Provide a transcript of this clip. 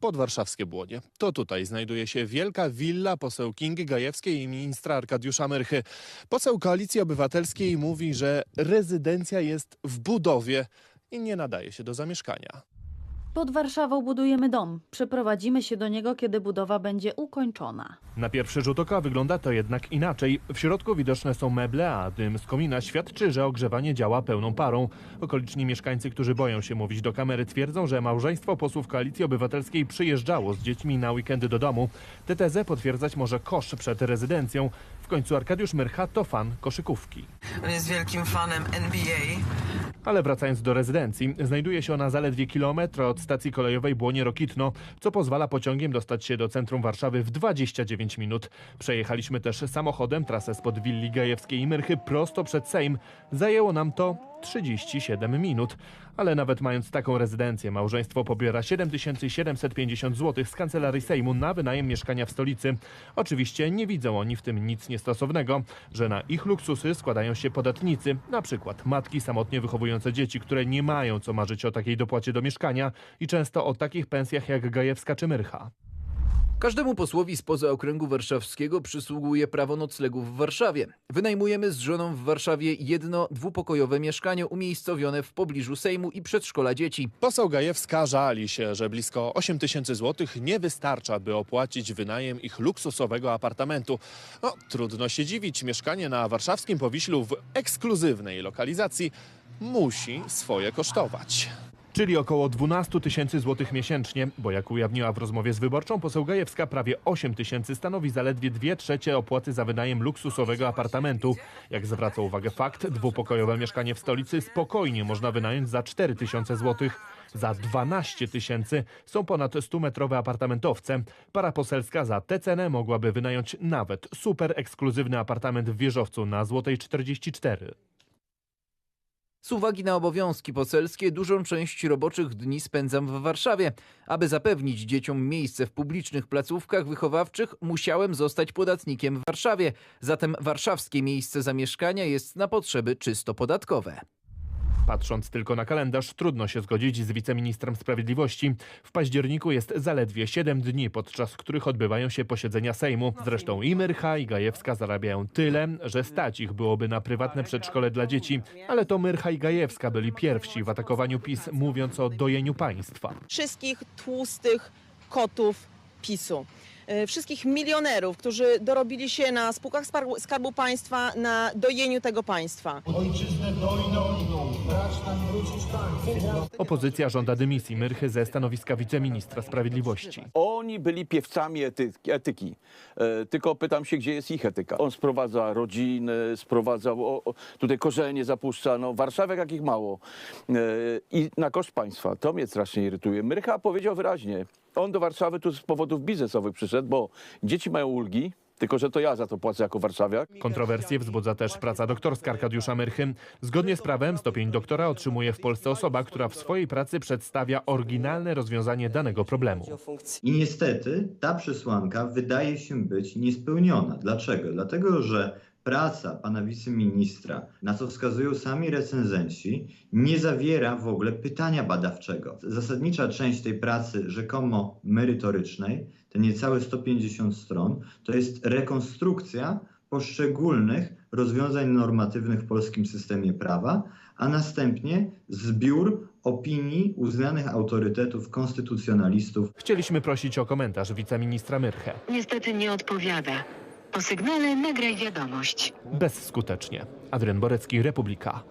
podwarszawskie Błonie. To tutaj znajduje się wielka willa poseł Kingi Gajewskiej i ministra Arkadiusza Myrchy. Poseł Koalicji Obywatelskiej mówi, że rezydencja jest w budowie i nie nadaje się do zamieszkania. Pod Warszawą budujemy dom. Przeprowadzimy się do niego, kiedy budowa będzie ukończona. Na pierwszy rzut oka wygląda to jednak inaczej. W środku widoczne są meble, a dym z komina świadczy, że ogrzewanie działa pełną parą. Okoliczni mieszkańcy, którzy boją się mówić do kamery, twierdzą, że małżeństwo posłów Koalicji Obywatelskiej przyjeżdżało z dziećmi na weekendy do domu. Tę tezę potwierdzać może kosz przed rezydencją. W końcu Arkadiusz Myrcha to fan koszykówki. On jest wielkim fanem NBA. Ale wracając do rezydencji, znajduje się ona zaledwie kilometr od stacji kolejowej Błonie-Rokitno, co pozwala pociągiem dostać się do centrum Warszawy w 29 minut. Przejechaliśmy też samochodem trasę spod willi Gajewskiej i Myrchy prosto przed Sejm. Zajęło nam to 37 minut. Ale nawet mając taką rezydencję, małżeństwo pobiera 7750 zł z kancelarii Sejmu na wynajem mieszkania w stolicy. Oczywiście nie widzą oni w tym nic niestosownego, że na ich luksusy składają się podatnicy, na przykład matki samotnie wychowujące dzieci, które nie mają co marzyć o takiej dopłacie do mieszkania i często o takich pensjach jak Gajewska czy Myrcha. Każdemu posłowi spoza okręgu warszawskiego przysługuje prawo noclegu w Warszawie. Wynajmujemy z żoną w Warszawie jedno dwupokojowe mieszkanie umiejscowione w pobliżu Sejmu i przedszkola dzieci. Poseł Gajewska żali się, że blisko 8 tysięcy złotych nie wystarcza, by opłacić wynajem ich luksusowego apartamentu. No, trudno się dziwić, mieszkanie na warszawskim Powiślu w ekskluzywnej lokalizacji musi swoje kosztować. Czyli około 12 tysięcy złotych miesięcznie, bo jak ujawniła w rozmowie z wyborczą poseł Gajewska, prawie 8 tysięcy stanowi zaledwie 2 trzecie opłaty za wynajem luksusowego apartamentu. Jak zwraca uwagę fakt, dwupokojowe mieszkanie w stolicy spokojnie można wynająć za 4 tysiące złotych. Za 12 tysięcy są ponad 100-metrowe apartamentowce. Para poselska za tę cenę mogłaby wynająć nawet super ekskluzywny apartament w wieżowcu na Złotej 44. Z uwagi na obowiązki poselskie dużą część roboczych dni spędzam w Warszawie. Aby zapewnić dzieciom miejsce w publicznych placówkach wychowawczych, musiałem zostać podatnikiem w Warszawie. Zatem warszawskie miejsce zamieszkania jest na potrzeby czysto podatkowe. Patrząc tylko na kalendarz, trudno się zgodzić z wiceministrem sprawiedliwości. W październiku jest zaledwie 7 dni, podczas których odbywają się posiedzenia Sejmu. Zresztą i Myrcha, i Gajewska zarabiają tyle, że stać ich byłoby na prywatne przedszkole dla dzieci. Ale to Myrcha i Gajewska byli pierwsi w atakowaniu PiS, mówiąc o dojeniu państwa. wszystkich tłustych kotów PiSu. E, Wszystkich milionerów, którzy dorobili się na spółkach Skarbu, Skarbu Państwa, na dojeniu tego państwa. Ojczyznę dojną, brać nam wrócić państwo. Opozycja żąda dymisji Myrchy ze stanowiska wiceministra sprawiedliwości. Oni byli piewcami etyki. etyki. E, tylko pytam się, gdzie jest ich etyka. On sprowadza rodziny, sprowadza o, o, tutaj korzenie zapuszcza. No, Warszawek jakich mało. E, I na koszt państwa. To mnie strasznie irytuje. Myrcha powiedział wyraźnie. On do Warszawy tu z powodów biznesowych przyszedł, bo dzieci mają ulgi, tylko że to ja za to płacę jako warszawiak. Kontrowersje wzbudza też praca doktorska Arkadiusza Myrchy. Zgodnie z prawem stopień doktora otrzymuje w Polsce osoba, która w swojej pracy przedstawia oryginalne rozwiązanie danego problemu. I niestety ta przesłanka wydaje się być niespełniona. Dlaczego? Dlatego, że praca pana wiceministra, na co wskazują sami recenzenci, nie zawiera w ogóle pytania badawczego. Zasadnicza część tej pracy rzekomo merytorycznej, te niecałe 150 stron, to jest rekonstrukcja poszczególnych rozwiązań normatywnych w polskim systemie prawa, a następnie zbiór opinii uznanych autorytetów konstytucjonalistów Chcieliśmy prosić o komentarz wiceministra Myrchę. Niestety nie odpowiada. Po sygnale nagraj wiadomość. Bezskutecznie. Adrian Borecki, Republika.